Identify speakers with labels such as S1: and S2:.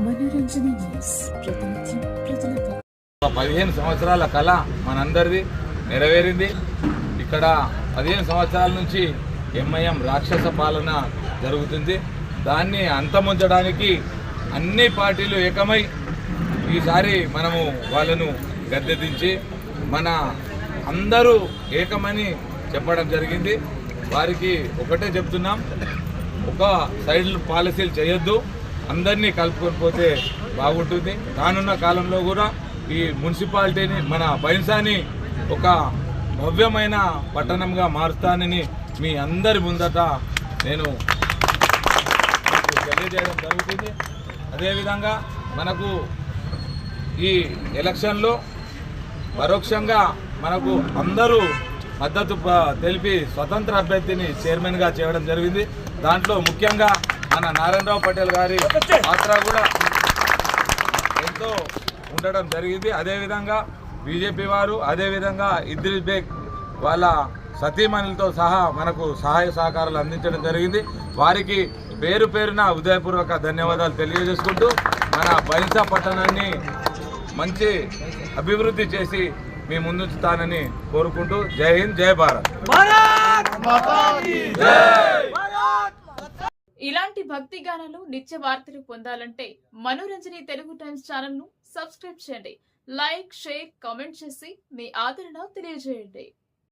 S1: మనోరంజన news. ప్రతినిత్యం ప్రజలతో.
S2: పదిహేను సంవత్సరాల కళ మనందరిది నెరవేరింది. ఇక్కడ పదిహేను సంవత్సరాల నుంచి ఎంఐఎం రాక్షస పాలన జరుగుతుంది. దాన్ని అంతముంచడానికి అన్ని పార్టీలు ఏకమై ఈసారి మనము వాళ్ళను గద్దెదించి మన అందరూ ఏకమని చెప్పడం జరిగింది. వారికి ఒకటే చెప్తున్నాం. ఒక సైడ్ పాలసీలు చేయొద్దు. అందరినీ కలుపుకొని పోతే బాగుంటుంది. రానున్న కాలంలో కూడా ఈ మున్సిపాలిటీని మన బైన్సాని ఒక భవ్యమైన పట్టణంగా మారుస్తానని మీ అందరి ముందట నేను తెలియజేయడం జరుగుతుంది. అదేవిధంగా మనకు ఈ ఎలక్షన్లో పరోక్షంగా మనకు అందరూ మద్దతు తెలిపి స్వతంత్ర అభ్యర్థిని చైర్మన్గా చేయడం జరిగింది. దాంట్లో ముఖ్యంగా మన నారాయణరావు పటేల్ గారి పాత్ర కూడా ఎంతో ఉండడం జరిగింది. అదేవిధంగా బీజేపీ వారు అదేవిధంగా ఇద్రిస్ బేగ్ వాళ్ళ సతీమణులతో సహా మనకు సహాయ సహకారాలు అందించడం జరిగింది. వారికి పేరు పేరున ఉదయపూర్వక ధన్యవాదాలు తెలియజేసుకుంటూ మన బైన్సా పట్టణాన్ని మంచి అభివృద్ధి చేసి మీ ముందుంచుతానని కోరుకుంటూ జై హింద్ జై భారత్.
S3: ఇలాంటి భక్తి గానాలు నిత్య వార్తలు పొందాలంటే మనోరంజని తెలుగు టైమ్స్ ఛానల్ను సబ్స్క్రైబ్ చేయండి. లైక్ షేర్ కామెంట్ చేసి మీ ఆదరణ తెలియజేయండి.